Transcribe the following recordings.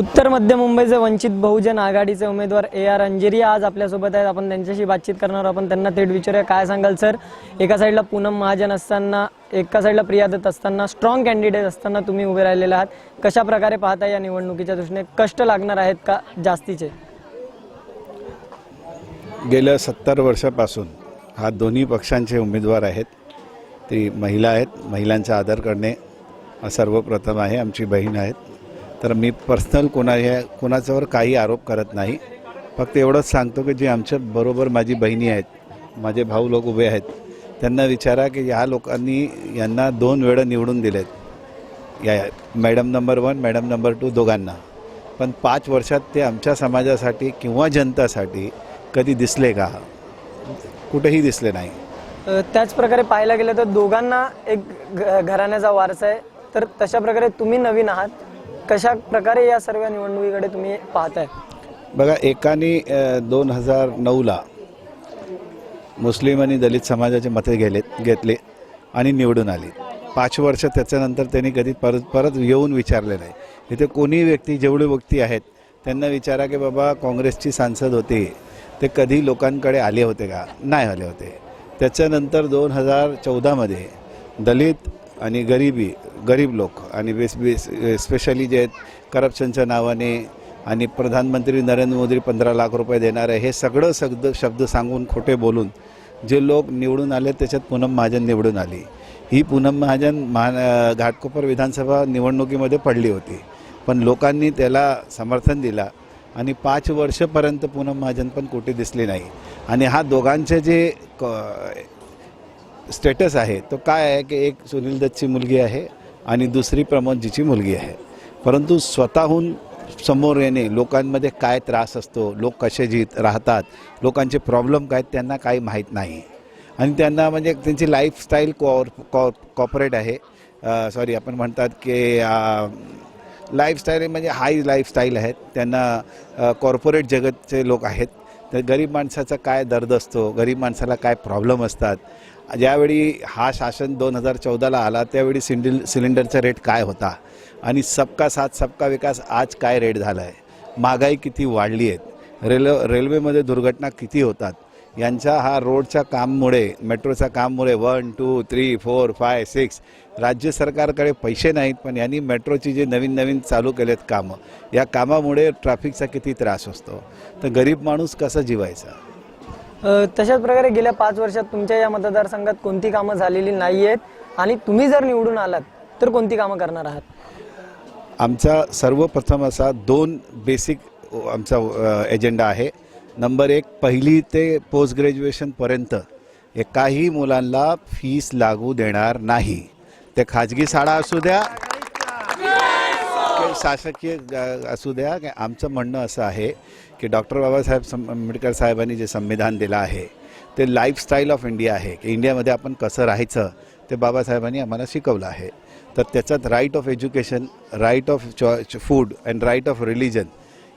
उत्तर मध्य मुंबईचे वंचित बहुजन आघाडीचे उमेदवार ए आर अंजेरी आज आपल्यासोबत आहेत. आपण त्यांच्याशी बातचीत करणार आपण त्यांना थेट विचारूया. काय सांगाल सर? एका साईडला पूनम महाजन असताना एका साईडला प्रिया दत्त असताना स्ट्रॉंग कॅन्डिडेट असताना तुम्ही उभे राहिलेले आहात. कशा प्रकारे पाहता या निवडणुकीच्या दृष्टीने? कष्ट लागणार आहेत का जास्तीचे? गेल्या सत्तर वर्षापासून हा दोन्ही पक्षांचे उमेदवार आहेत. ती महिला आहेत. महिलांचा आदर करणे हा सर्वप्रथम आहे. आमची बहीण आहेत. तर मी पर्सनल कोणा ह्या कोणाच्यावर काही आरोप करत नाही. फक्त एवढंच सांगतो की जे आमच्या बरोबर माझी बहिणी आहेत माझे भाऊ लोक उभे आहेत त्यांना विचारा की ह्या लोकांनी यांना दोन वेळं निवडून दिलेत. या madam number one madam number two दोघांना. पण पाच वर्षात ते आमच्या समाजासाठी किंवा जनतासाठी कधी दिसले का? कुठेही दिसले नाही. त्याच प्रकारे पाहायला गेलं तर दोघांना एक घ- घराण्याचा वारसा आहे. तर तशा प्रकारे तुम्ही नवीन आहात. कशा प्रकारे या सर्व निवडणुकीकडे तुम्ही पाहताय? बघा एकाने दोन हजार नऊला मुस्लिम आणि दलित समाजाचे मते गेले घेतले आणि निवडून आले. पाच वर्ष त्याच्यानंतर त्यांनी कधी परत परत येऊन विचारले नाही. इथे कोणी व्यक्ती जेवढे व्यक्ती आहेत त्यांना विचारा की बाबा काँग्रेसची सांसद होते. ते कधी लोकांकडे आले होते का? नाही आले होते. त्याच्यानंतर दोन हजार चौदामध्ये दलित आणि गरिबी गरीब लोक आणि बेस बेस स्पेशली जे आहेत करप्शनच्या नावाने आणि प्रधानमंत्री नरेंद्र मोदी पंधरा लाख रुपये देणार आहे हे सगळं शब्द शब्द सांगून खोटे बोलून जे लोक निवडून आले त्याच्यात पूनम महाजन निवडून आली. ही पूनम महाजन महा घाटकोपर विधानसभा निवडणुकीमध्ये पडली होती. पण लोकांनी त्याला समर्थन दिला आणि पाच वर्षपर्यंत पूनम महाजन पण कुठे दिसली नाही. आणि हा दोघांचे जे क- स्टेटस आहे तो काय आहे की एक सुनील दत्तची मुलगी आहे आणि दुसरी प्रमोदजीची मुलगी आहे. परंतु स्वतःहून समोर येणे लोकांमध्ये काय त्रास असतो लोक कसे जीत राहतात लोकांचे प्रॉब्लेम काय आहेत, त्यांना काही माहीत नाही. आणि त्यांना म्हणजे त्यांची लाईफस्टाईल कॉर कॉ कॉपरेट आहे. सॉरी आपण म्हणतात की लाईफस्टाईल म्हणजे हाय लाईफस्टाईल आहेत. त्यांना कॉर्पोरेट जगतचे लोक आहेत. तर गरीब माणसाचा काय दर्द असतो गरीब माणसाला काय प्रॉब्लेम असतात? ज्यावेळी हा शासन दोन हजार चौदाला आला त्यावेळी सिंडिल सिलेंडरचा रेट काय होता? आणि सबका साथ सबका विकास आज काय रेट झाला आहे महागाई किती वाढली आहेत रेल्वे रेल्वेमध्ये दुर्घटना किती होतात? यांच्या हा रोडच्या काममुळे मेट्रोच्या काममुळे one two three four five six राज्य सरकारकडे पैसे नाहीत पण यांनी मेट्रोची जे नवीन नवीन चालू केलेत कामं या कामामुळे ट्रॅफिकचा किती त्रास असतो? तर गरीब माणूस कसा जिवायचा? तशाच प्रकारे गेल्या पाच वर्षात तुमच्या या मतदारसंघात कोणती कामं झालेली नाही आहेत आणि तुम्ही जर निवडून आलात तर कोणती कामं करणार आहात? आमचा सर्वप्रथम असा दोन बेसिक आमचा एजेंडा आहे. नंबर एक पहिली ते पोस्ट ग्रॅज्युएशनपर्यंत एकाही मुलांना फीस लागू देणार नाही. ते खाजगी शाळा असू द्या शासकीय असू द्या की आमचं म्हणणं असं आहे की डॉक्टर बाबासाहेब सं- आंबेडकर साहेबांनी जे संविधान दिलं आहे ते लाईफस्टाईल ऑफ इंडिया आहे की इंडियामध्ये आपण कसं राहायचं ते बाबासाहेबांनी आम्हाला शिकवलं आहे. तर त्याच्यात right of education right of चॉ food and right of religion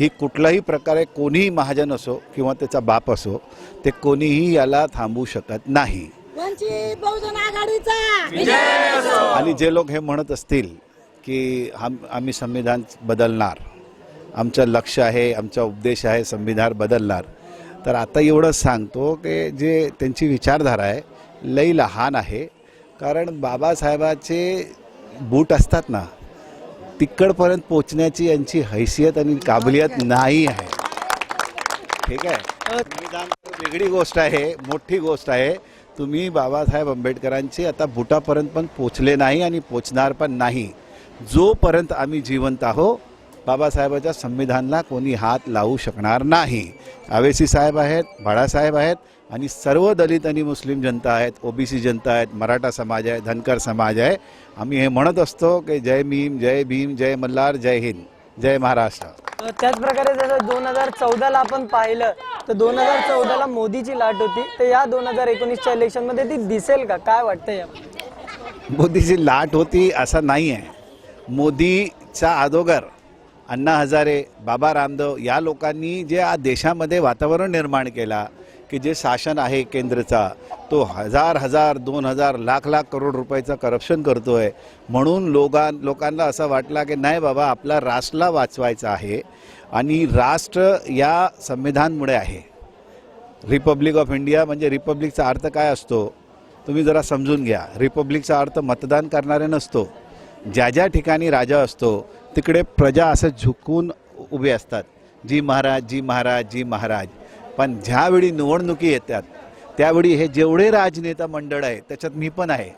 ही कुठल्याही प्रकारे कोणीही महाजन असो किंवा त्याचा बाप असो ते कोणीही याला थांबवू शकत नाही. वंचित बहुजन आघाडीचा. आणि जे लोक हे म्हणत असतील की हम आम्ही संविधान बदलणार. आमचं लक्ष आहे आमचा उपदेश आहे संविधान बदलणार. तर आता एवढंच सांगतो की जे त्यांची विचारधारा आहे लई लहान आहे. कारण बाबासाहेबाचे बूट असतात ना तिकडपर्यंत पोचण्याची यांची हैसियत आणि काबिलियत नाही आहे. ठीक आहे? संविधान वेगळी गोष्ट आहे मोठी गोष्ट आहे. तुम्ही बाबासाहेब आंबेडकरांचे आता बुटापर्यंत पण पोचले नाही आणि पोचणार पण नाही. जोपर्यंत आम्ही जिवंत आहो बाबासाहेबाच्या संविधानाला कोणी हात लावू शकणार नाही. आवेसी साहेब आहेत बाळासाहेब आहेत आणि सर्व दलित आणि मुस्लिम जनता आहेत ओबीसी जनता आहेत मराठा समाज आहे धनकर समाज आहे. आम्ही हे म्हणत असतो की जय भीम जय भीम जय मल्हार जय हिंद जय महाराष्ट्र. अ, त्याच प्रकारे जसं दोन हजार चौदाला आपण पाहिलं तर दोन हजार चौदाला मोदीची लाट होती. तर या दोन हजार एकोणीसच्या इलेक्शनमध्ये ती दिसेल का? काय वाटतं या मोदीची लाट होती असं नाही आहे मोदीच्या अगोदर अण्णा हजारे बाबा रामदेव या लोकांनी जे आज देशामध्ये वातावरण निर्माण केला की जे शासन आहे केंद्रचा तो हजार हजार दोन हजार लाख लाख करोड रुपयाचं करप्शन करतो आहे म्हणून लोकां लोकांना असं वाटला की नाही बाबा आपला राष्ट्रला वाचवायचा आहे आणि राष्ट्र या संविधानमुळे आहे. रिपब्लिक ऑफ इंडिया म्हणजे रिपब्लिकचा अर्थ काय असतो? तुम्ही जरा समजून घ्या. रिपब्लिकचा अर्थ मतदान करणारे नसतो. ज्या ज्या ठिकाणी राजा असतो तिकडे प्रजा असं झुकून उभे असतात. जी महाराज जी महाराज जी महाराज. पण ज्यावेळी निवडणुकी येतात त्यावेळी हे जेवढे राजनेता मंडळ आहे त्याच्यात मी पण आहे.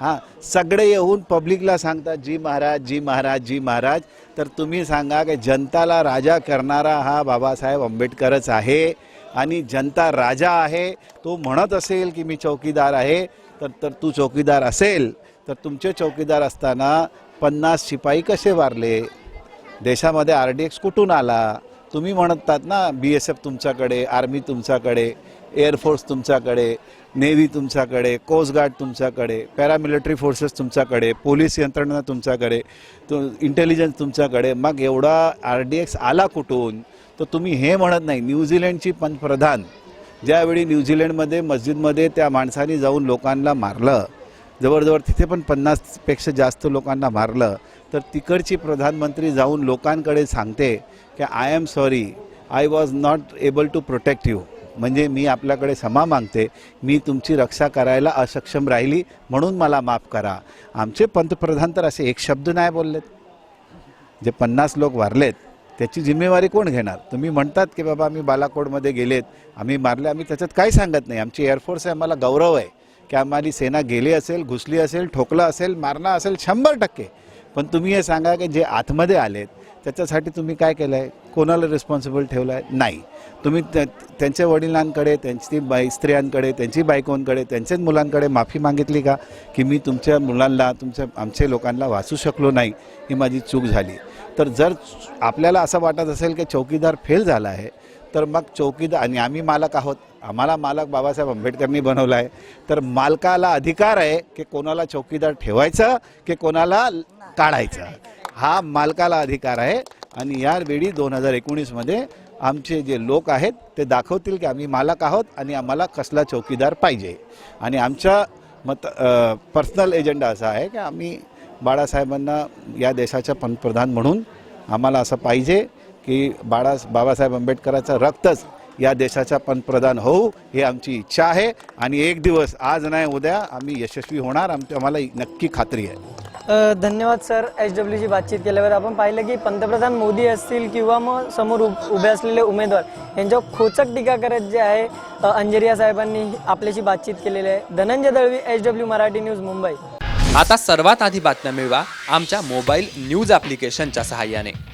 हां सगळे येऊन पब्लिकला सांगतात जी महाराज जी महाराज जी महाराज. तर तुम्ही सांगा की जनताला राजा करणारा हा बाबासाहेब आंबेडकरच आहे. आणि जनता राजा आहे तो म्हणत असेल की मी चौकीदार आहे तर तर तू चौकीदार असेल. तर तुमचे चौकीदार असताना पन्नास शिपाई कसे वारले? देशामध्ये आर डी एक्स कुठून आला? तुम्ही म्हणतात ना बी एस एफ तुमच्याकडे आर्मी तुमच्याकडे एअरफोर्स तुमच्याकडे नेव्ही तुमच्याकडे कोस्टगार्ड तुमच्याकडे पॅरामिलिटरी फोर्सेस तुमच्याकडे पोलीस यंत्रणा तुमच्याकडे तो इंटेलिजन्स तुमच्याकडे मग एवढा आर डी एक्स आला कुठून? तर तुम्ही हे म्हणत नाही न्यूझीलंडची पंतप्रधान ज्यावेळी न्यूझीलंडमध्ये मस्जिदमध्ये त्या माणसाने जाऊन लोकांना मारलं जवळजवळ तिथे पण पन्नासपेक्षा जास्त लोकांना मारलं. तर तिकडची प्रधानमंत्री जाऊन लोकांकडे सांगते की I am sorry I was not able to protect you म्हणजे मी आपल्याकडे क्षमा मागते मी तुमची रक्षा करायला असक्षम राहिली म्हणून मला माफ करा. आमचे पंतप्रधान तर असे एक शब्द नाही बोललेत. जे पन्नास लोक वारलेत त्याची जिम्मेवारी कोण घेणार? तुम्ही म्हणतात की बाबा आम्ही बालाकोटमध्ये गेलेत आम्ही मारले आम्ही त्याच्यात काही सांगत नाही? आमची एअरफोर्स आहे आम्हाला गौरव आहे. की आम्हाला सेना गेली असेल घुसली असेल ठोकला असेल मारला असेल शंभर टक्के. पण तुम्ही हे सांगा की जे आतमध्ये आलेत त्याच्यासाठी तुम्ही काय केलं आहे कोणाला रिस्पॉन्सिबल ठेवलं आहे नाही. तुम्ही त्या- त्यांच्या वडिलांकडे त्यांची बाई स्त्रियांकडे त्यांची बायकोंकडे त्यांच्याच मुलांकडे माफी मागितली का? की मी तुमच्या मुलांना तुमच्या आमच्या लोकांना वाचू शकलो नाही ही माझी चूक झाली. तर जर आपल्याला असं वाटत असेल की चौकीदार फेल झाला आहे तर मग चौकीदार आणि आम्ही मालक आहोत. आम्हाला मालक बाबासाहेब आंबेडकरनी बनवला आहे. तर मालकाला अधिकार आहे की कोणाला चौकीदार ठेवायचं की कोणाला काढायचं. हा मालकाला अधिकार आहे. आणि यावेळी दोन हजार एकोणीसमध्ये आमचे जे लोक आहेत ते दाखवतील की आम्ही मालक आहोत आणि आम्हाला कसला चौकीदार पाहिजे. आणि आमच्या मत पर्सनल एजेंडा असा आहे की आम्ही बाळासाहेबांना या देशाच्या पंतप्रधान म्हणून आम्हाला असं पाहिजे. की बाळा बाबासाहेब आंबेडकराचं रक्तच या देशाचा पंतप्रधान होऊ हे आमची इच्छा आहे. आणि एक दिवस आज नाही उद्या आम्ही यशस्वी होणार. आमची आम्हाला नक्की खात्री आहे. धन्यवाद सर. एच डब्ल्यूची बातचीत केल्यावर आपण पाहिलं की पंतप्रधान मोदी असतील किंवा मग समोर उभ- उभे असलेले उमेदवार यांच्यावर खोचक टीका करत जे आहे अंजरिया साहेबांनी आपल्याशी बातचीत केलेली आहे. Dhananjay Dalvi H W Marathi news Mumbai. आता सर्वात आधी बातम्या मिळवा आमच्या मोबाईल न्यूज ॲप्लिकेशनच्या सहाय्याने.